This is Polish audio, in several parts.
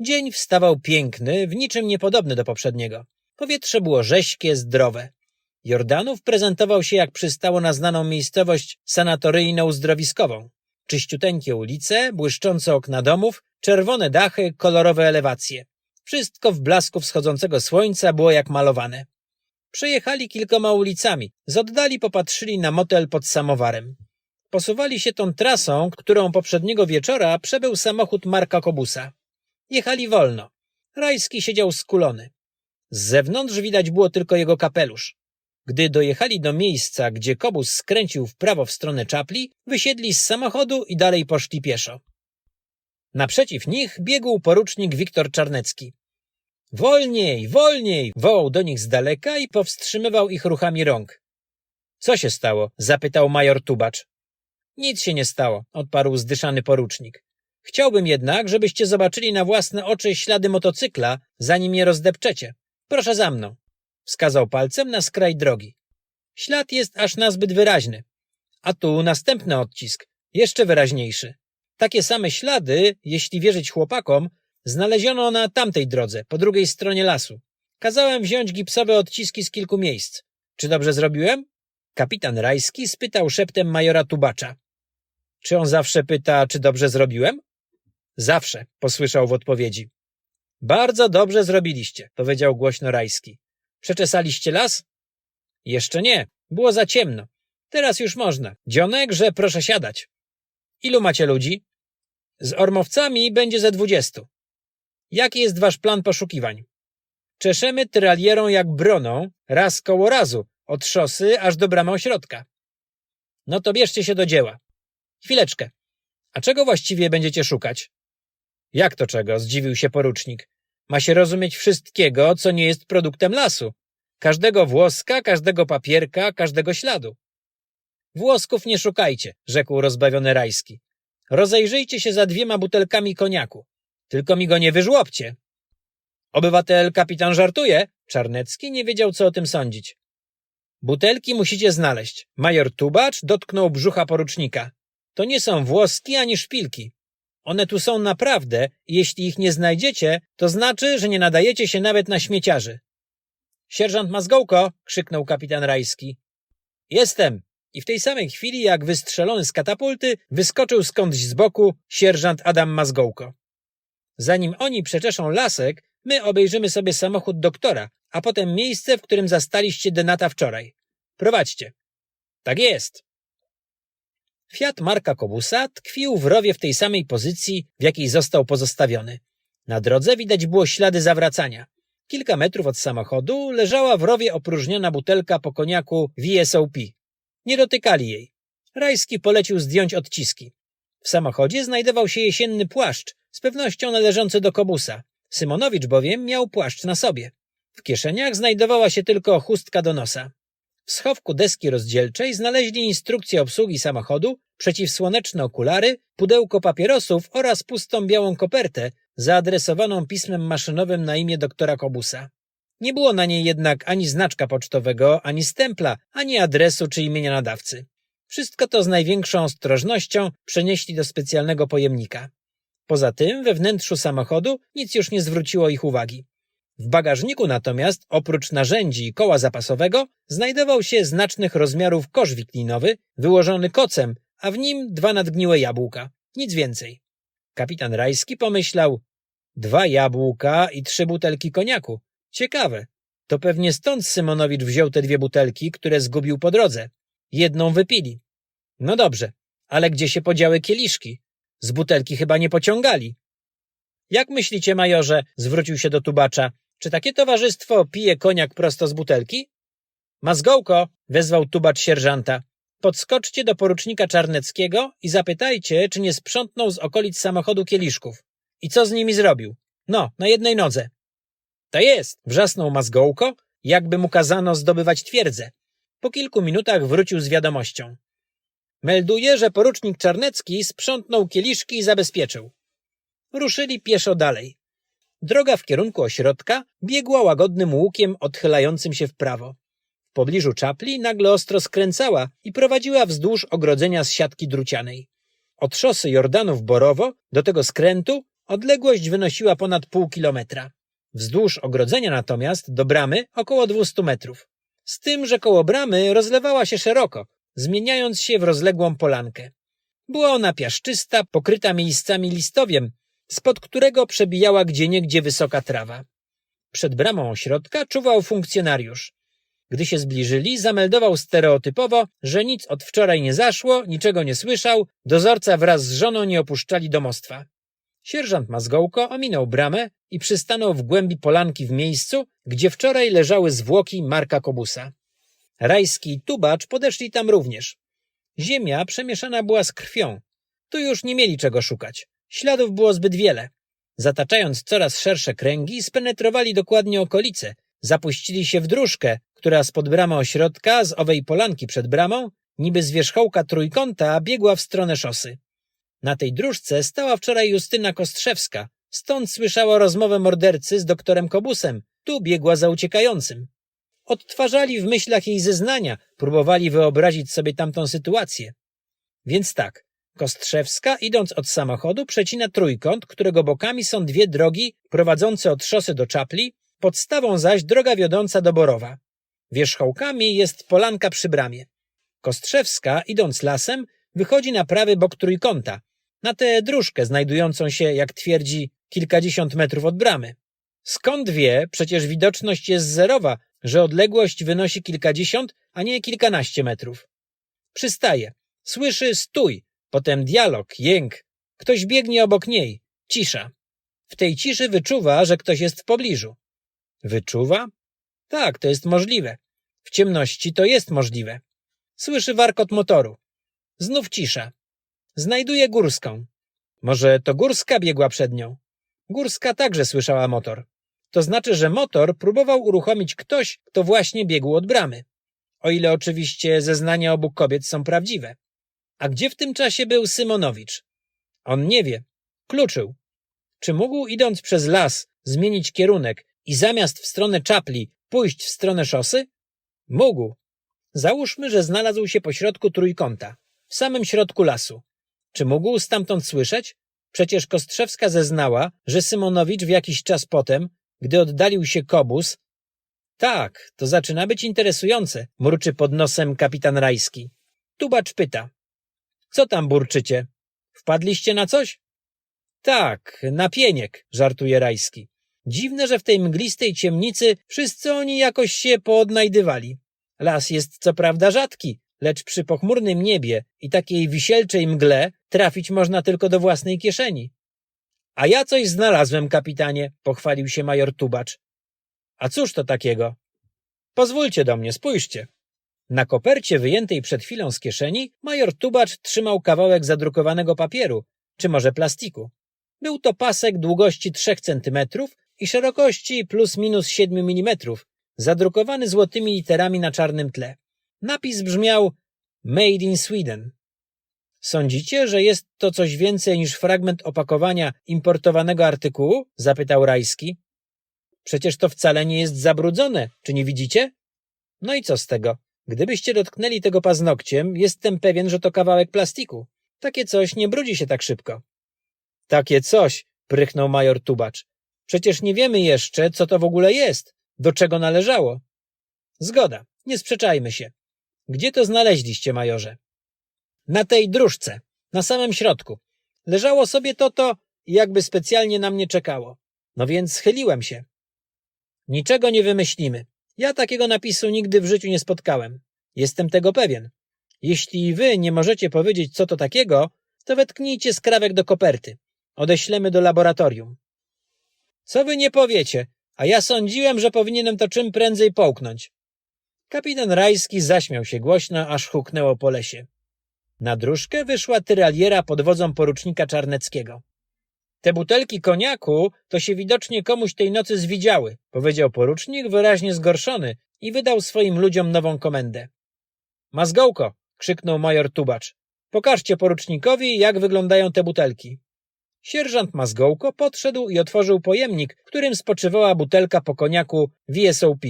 Dzień wstawał piękny, w niczym niepodobny do poprzedniego. Powietrze było rześkie, zdrowe. Jordanów prezentował się jak przystało na znaną miejscowość sanatoryjno-uzdrowiskową. Czyściuteńkie ulice, błyszczące okna domów, czerwone dachy, kolorowe elewacje. Wszystko w blasku wschodzącego słońca było jak malowane. Przejechali kilkoma ulicami, z oddali popatrzyli na motel pod samowarem. Posuwali się tą trasą, którą poprzedniego wieczora przebył samochód Marka Kobusa. Jechali wolno. Rajski siedział skulony. Z zewnątrz widać było tylko jego kapelusz. Gdy dojechali do miejsca, gdzie Kobus skręcił w prawo w stronę czapli, wysiedli z samochodu i dalej poszli pieszo. Naprzeciw nich biegł porucznik Wiktor Czarnecki. Wolniej, wolniej! wołał do nich z daleka i powstrzymywał ich ruchami rąk. Co się stało? zapytał major Tubacz. Nic się nie stało, odparł zdyszany porucznik. Chciałbym jednak, żebyście zobaczyli na własne oczy ślady motocykla, zanim je rozdepczecie. Proszę za mną. Wskazał palcem na skraj drogi. Ślad jest aż nazbyt wyraźny. A tu następny odcisk, jeszcze wyraźniejszy. Takie same ślady, jeśli wierzyć chłopakom, znaleziono na tamtej drodze, po drugiej stronie lasu. Kazałem wziąć gipsowe odciski z kilku miejsc. Czy dobrze zrobiłem? Kapitan Rajski spytał szeptem majora Tubacza. Czy on zawsze pyta, czy dobrze zrobiłem? Zawsze, posłyszał w odpowiedzi. Bardzo dobrze zrobiliście, powiedział głośno Rajski. Przeczesaliście las? Jeszcze nie, było za ciemno. Teraz już można. Dzionek, że proszę siadać. Ilu macie ludzi? Z ormowcami będzie ze dwudziestu. Jaki jest wasz plan poszukiwań? Czeszemy tyralierą jak broną, raz koło razu, od szosy aż do bramy ośrodka. No to bierzcie się do dzieła. Chwileczkę. A czego właściwie będziecie szukać? Jak to czego? Zdziwił się porucznik. Ma się rozumieć wszystkiego, co nie jest produktem lasu. Każdego włoska, każdego papierka, każdego śladu. Włosków nie szukajcie, rzekł rozbawiony Rajski. Rozejrzyjcie się za dwiema butelkami koniaku. Tylko mi go nie wyżłopcie. Obywatel kapitan żartuje? Czarnecki nie wiedział, co o tym sądzić. Butelki musicie znaleźć. Major Tubacz dotknął brzucha porucznika. To nie są włoski ani szpilki. One tu są naprawdę i jeśli ich nie znajdziecie, to znaczy, że nie nadajecie się nawet na śmieciarzy. Sierżant Mazgołko! krzyknął kapitan Rajski. Jestem! I w tej samej chwili, jak wystrzelony z katapulty, wyskoczył skądś z boku sierżant Adam Mazgołko. Zanim oni przeczeszą lasek, my obejrzymy sobie samochód doktora, a potem miejsce, w którym zastaliście Denata wczoraj. Prowadźcie. Tak jest. Fiat Marka Kobusa tkwił w rowie w tej samej pozycji, w jakiej został pozostawiony. Na drodze widać było ślady zawracania. Kilka metrów od samochodu leżała w rowie opróżniona butelka po koniaku VSOP. Nie dotykali jej. Rajski polecił zdjąć odciski. W samochodzie znajdował się jesienny płaszcz, z pewnością należący do Kobusa. Symonowicz bowiem miał płaszcz na sobie. W kieszeniach znajdowała się tylko chustka do nosa. W schowku deski rozdzielczej znaleźli instrukcję obsługi samochodu, przeciwsłoneczne okulary, pudełko papierosów oraz pustą białą kopertę zaadresowaną pismem maszynowym na imię doktora Kobusa. Nie było na niej jednak ani znaczka pocztowego, ani stempla, ani adresu czy imienia nadawcy. Wszystko to z największą ostrożnością przenieśli do specjalnego pojemnika. Poza tym we wnętrzu samochodu nic już nie zwróciło ich uwagi. W bagażniku natomiast, oprócz narzędzi i koła zapasowego, znajdował się znacznych rozmiarów kosz wiklinowy, wyłożony kocem, a w nim dwa nadgniłe jabłka. Nic więcej. Kapitan Rajski pomyślał, dwa jabłka i trzy butelki koniaku. Ciekawe. To pewnie stąd Symonowicz wziął te dwie butelki, które zgubił po drodze. Jedną wypili. No dobrze, ale gdzie się podziały kieliszki? Z butelki chyba nie pociągali. Jak myślicie, majorze, zwrócił się do tubacza, czy takie towarzystwo pije koniak prosto z butelki? Mazgołko, wezwał tubacz sierżanta. Podskoczcie do porucznika Czarneckiego i zapytajcie, czy nie sprzątnął z okolic samochodu kieliszków. I co z nimi zrobił? No, na jednej nodze. To jest, wrzasnął Mazgołko, jakby mu kazano zdobywać twierdzę. Po kilku minutach wrócił z wiadomością. Melduje, że porucznik Czarnecki sprzątnął kieliszki i zabezpieczył. Ruszyli pieszo dalej. Droga w kierunku ośrodka biegła łagodnym łukiem odchylającym się w prawo. W pobliżu czapli nagle ostro skręcała i prowadziła wzdłuż ogrodzenia z siatki drucianej. Od szosy Jordanów Borowo do tego skrętu Odległość wynosiła ponad pół kilometra. Wzdłuż ogrodzenia natomiast do bramy około 200 metrów. Z tym, że koło bramy rozlewała się szeroko, zmieniając się w rozległą polankę. Była ona piaszczysta, pokryta miejscami listowiem, spod którego przebijała gdzieniegdzie wysoka trawa. Przed bramą ośrodka czuwał funkcjonariusz. Gdy się zbliżyli, zameldował stereotypowo, że nic od wczoraj nie zaszło, niczego nie słyszał, dozorca wraz z żoną nie opuszczali domostwa. Sierżant Mazgołko ominął bramę i przystanął w głębi polanki w miejscu, gdzie wczoraj leżały zwłoki Marka Kobusa. Rajski i Tubacz podeszli tam również. Ziemia przemieszana była z krwią. Tu już nie mieli czego szukać. Śladów było zbyt wiele. Zataczając coraz szersze kręgi, spenetrowali dokładnie okolice, zapuścili się w dróżkę, która spod bramy ośrodka, z owej polanki przed bramą, niby z wierzchołka trójkąta, biegła w stronę szosy. Na tej dróżce stała wczoraj Justyna Kostrzewska, stąd słyszała rozmowę mordercy z doktorem Kobusem, tu biegła za uciekającym. Odtwarzali w myślach jej zeznania, próbowali wyobrazić sobie tamtą sytuację. Więc tak, Kostrzewska, idąc od samochodu, przecina trójkąt, którego bokami są dwie drogi prowadzące od szosy do Czapli, podstawą zaś droga wiodąca do Borowa. Wierzchołkami jest polanka przy bramie. Kostrzewska, idąc lasem, wychodzi na prawy bok trójkąta, na tę dróżkę znajdującą się, jak twierdzi, kilkadziesiąt metrów od bramy. Skąd wie, przecież widoczność jest zerowa, że odległość wynosi kilkadziesiąt, a nie kilkanaście metrów. Przystaje. Słyszy stój, potem dialog, jęk. Ktoś biegnie obok niej. Cisza. W tej ciszy wyczuwa, że ktoś jest w pobliżu. Wyczuwa? Tak, to jest możliwe. W ciemności to jest możliwe. Słyszy warkot motoru. Znów cisza. Znajduje Górską. Może to Górska biegła przed nią. Górska także słyszała motor. To znaczy, że motor próbował uruchomić ktoś, kto właśnie biegł od bramy. O ile oczywiście zeznania obu kobiet są prawdziwe. A gdzie w tym czasie był Symonowicz? On nie wie. Kluczył. Czy mógł, idąc przez las, zmienić kierunek i zamiast w stronę czapli pójść w stronę szosy? Mógł. Załóżmy, że znalazł się pośrodku trójkąta, w samym środku lasu. Czy mógł stamtąd słyszeć? Przecież Kostrzewska zeznała, że Symonowicz w jakiś czas potem, gdy oddalił się kobus... Tak, to zaczyna być interesujące, mruczy pod nosem kapitan Rajski. Tubacz pyta. Co tam burczycie? Wpadliście na coś? Tak, na pieniek, żartuje Rajski. Dziwne, że w tej mglistej ciemnicy wszyscy oni jakoś się poodnajdywali. Las jest co prawda rzadki, lecz przy pochmurnym niebie i takiej wisielczej mgle trafić można tylko do własnej kieszeni. A ja coś znalazłem, kapitanie, pochwalił się major Tubacz. A cóż to takiego? Pozwólcie do mnie, spójrzcie. Na kopercie wyjętej przed chwilą z kieszeni major Tubacz trzymał kawałek zadrukowanego papieru, czy może plastiku. Był to pasek długości 3 centymetrów i szerokości plus minus 7 mm, zadrukowany złotymi literami na czarnym tle. Napis brzmiał Made in Sweden. Sądzicie, że jest to coś więcej niż fragment opakowania importowanego artykułu? zapytał Rajski. Przecież to wcale nie jest zabrudzone, czy nie widzicie? No i co z tego? Gdybyście dotknęli tego paznokciem, jestem pewien, że to kawałek plastiku. Takie coś nie brudzi się tak szybko. Takie coś, prychnął major Tubacz. Przecież nie wiemy jeszcze, co to w ogóle jest, do czego należało. Zgoda, nie sprzeczajmy się. Gdzie to znaleźliście, majorze? Na tej dróżce, na samym środku. Leżało sobie to to jakby specjalnie na mnie czekało. No więc schyliłem się. Niczego nie wymyślimy. Ja takiego napisu nigdy w życiu nie spotkałem. Jestem tego pewien. Jeśli wy nie możecie powiedzieć, co to takiego, to wetknijcie skrawek do koperty. Odeślemy do laboratorium. Co wy nie powiecie? A ja sądziłem, że powinienem to czym prędzej połknąć. Kapitan Rajski zaśmiał się głośno, aż huknęło po lesie. Na dróżkę wyszła tyraliera pod wodzą porucznika Czarneckiego. Te butelki koniaku to się widocznie komuś tej nocy zwidziały, powiedział porucznik wyraźnie zgorszony i wydał swoim ludziom nową komendę. Mazgołko! krzyknął major Tubacz. Pokażcie porucznikowi, jak wyglądają te butelki. Sierżant Mazgołko podszedł i otworzył pojemnik, którym spoczywała butelka po koniaku VSOP.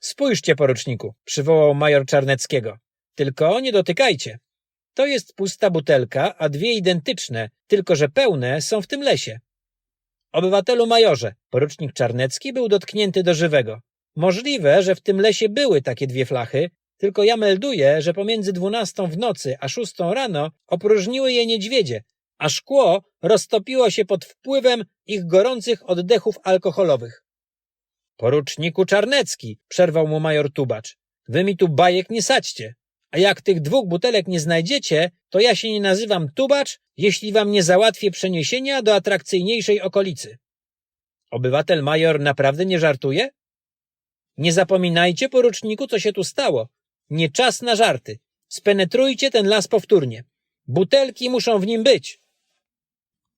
Spójrzcie, poruczniku, przywołał major Czarneckiego. Tylko nie dotykajcie. To jest pusta butelka, a dwie identyczne, tylko że pełne, są w tym lesie. Obywatelu majorze, porucznik Czarnecki był dotknięty do żywego. Możliwe, że w tym lesie były takie dwie flachy, tylko ja melduję, że pomiędzy dwunastą w nocy a szóstą rano opróżniły je niedźwiedzie, a szkło roztopiło się pod wpływem ich gorących oddechów alkoholowych. Poruczniku Czarnecki, przerwał mu major Tubacz, wy mi tu bajek nie sadźcie. A jak tych dwóch butelek nie znajdziecie, to ja się nie nazywam Tubacz, jeśli wam nie załatwię przeniesienia do atrakcyjniejszej okolicy. Obywatel major naprawdę nie żartuje? Nie zapominajcie, poruczniku, co się tu stało. Nie czas na żarty. Spenetrujcie ten las powtórnie. Butelki muszą w nim być.